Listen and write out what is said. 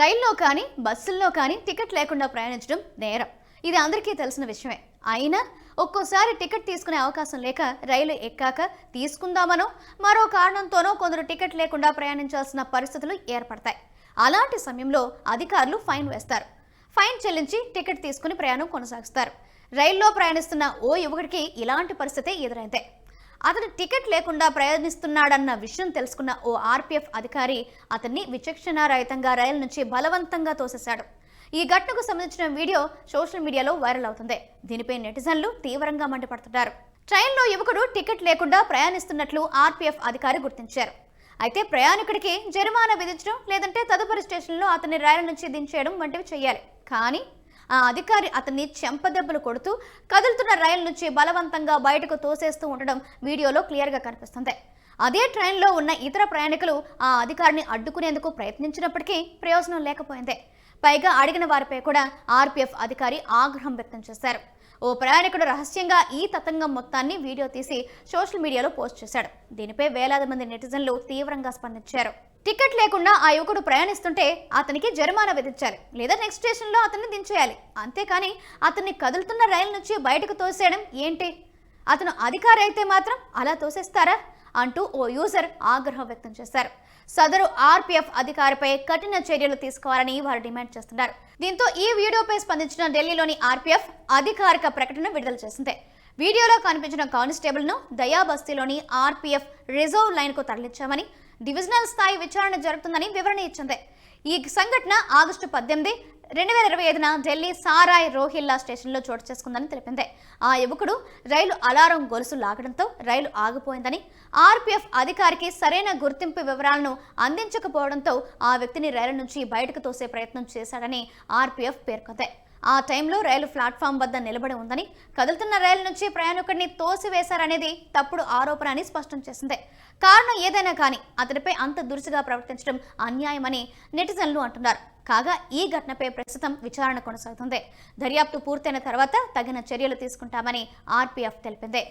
రైల్లో కానీ బస్సుల్లో కానీ టికెట్ లేకుండా ప్రయాణించడం నేరం. ఇది అందరికీ తెలిసిన విషయమే. అయినా ఒక్కోసారి టికెట్ తీసుకునే అవకాశం లేక రైలు ఎక్కాక తీసుకుందామనో మరో కారణంతోనో కొందరు టికెట్ లేకుండా ప్రయాణించాల్సిన పరిస్థితులు ఏర్పడతాయి. అలాంటి సమయంలో అధికారులు ఫైన్ వేస్తారు. ఫైన్ చెల్లించి టికెట్ తీసుకుని ప్రయాణం కొనసాగిస్తారు. రైల్లో ప్రయాణిస్తున్న ఓ యువకుడికి ఇలాంటి పరిస్థితి ఎదురైందే అతను టికెట్ లేకుండా ప్రయాణిస్తున్నాడన్న విషయం తెలుసుకున్న ఓ ఆర్పీఎఫ్ అధికారి అతన్ని విచక్షణారహితంగా రైలు నుంచి బలవంతంగా తోసేశాడు. ఈ ఘటనకు సంబంధించిన వీడియో సోషల్ మీడియాలో వైరల్ అవుతుంది. దీనిపై నెటిజన్లు తీవ్రంగా మండిపడుతున్నారు. ట్రైన్లో యువకుడు టికెట్ లేకుండా ప్రయాణిస్తున్నట్లు ఆర్పీఎఫ్ అధికారి గుర్తించారు. అయితే ప్రయాణికుడికి జరిమానా విధించడం లేదంటే తదుపరి స్టేషన్లో అతన్ని రైలు నుంచి దించేయడం వంటివి చేయాలి. కానీ ఆ అధికారి అతన్ని చెంపదెబ్బలు కొడుతూ కదులుతున్న రైలు నుంచి బలవంతంగా బయటకు తోసేస్తూ ఉండడం వీడియోలో క్లియర్గా కనిపిస్తుంది. అదే ట్రైన్లో ఉన్న ఇతర ప్రయాణికులు ఆ అధికారిని అడ్డుకునేందుకు ప్రయత్నించినప్పటికీ ప్రయోజనం లేకపోయింది. పైగా అడిగిన వారిపై కూడా ఆర్పీఎఫ్ అధికారి ఆగ్రహం వ్యక్తం చేశారు. ఓ ప్రయాణికుడు రహస్యంగా ఈ తతంగం మొత్తాన్ని వీడియో తీసి సోషల్ మీడియాలో పోస్ట్ చేశాడు. దీనిపై వేలాది మంది నెటిజన్లు తీవ్రంగా స్పందించారు. టికెట్ లేకుండా ఆ యువకుడు ప్రయాణిస్తుంటే అతనికి జరిమానా విధించాలి లేదా నెక్స్ట్ స్టేషన్లో అతన్ని దించేయాలి. అంతేకాని అతన్ని కదులుతున్న రైలు నుంచి బయటకు తోసేయడం ఏంటి? అతను అధికారి అయితే మాత్రం అలా తోసేస్తారా? అంటూ ఓ యూజర్ ఆగ్రహం వ్యక్తం చేశారు. సదరు ఆర్పీఎఫ్ అధికారిపై కఠిన చర్యలు తీసుకోవాలని వారు డిమాండ్ చేస్తున్నారు. దీంతో ఈ వీడియోపై స్పందించిన ఢిల్లీలోని ఆర్పీఎఫ్ అధికారిక ప్రకటన విడుదల చేసింది. వీడియోలో కనిపించిన కానిస్టేబుల్ను దయాబస్తీలోని ఆర్పీఎఫ్ రిజర్వ్ లైన్కు తరలించామని డివిజనల్ స్థాయి విచారణ జరుగుతుందని వివరణ ఇచ్చింది. ఈ సంఘటన ఆగస్టు పద్దెనిమిది రెండు వేల ఇరవై ఐదున ఢిల్లీ సారాయ్ రోహిల్లా స్టేషన్లో చోటు చేసుకుందని తెలిపింది. ఆ యువకుడు రైలు అలారం గొలుసు లాగడంతో రైలు ఆగిపోయిందని ఆర్పీఎఫ్ అధికారికి సరైన గుర్తింపు వివరాలను అందించకపోవడంతో ఆ వ్యక్తిని రైలు నుంచి బయటకు తోసే ప్రయత్నం చేశాడని ఆర్పీఎఫ్ పేర్కొంది. ఆ టైంలో రైలు ప్లాట్ఫామ్ వద్ద నిలబడి ఉందని కదులుతున్న రైలు నుంచి ప్రయాణికుడిని తోసివేశారనేది తప్పుడు ఆరోపణ అని స్పష్టం చేసింది. కారణం ఏదైనా కానీ అతడిపై అంత దురుసుగా ప్రవర్తించడం అన్యాయమని నెటిజన్లు అంటున్నారు. కాగా ఈ ఘటనపై ప్రస్తుతం విచారణ కొనసాగుతుంది. దర్యాప్తు పూర్తయిన తర్వాత తగిన చర్యలు తీసుకుంటామని ఆర్పీఎఫ్ తెలిపింది.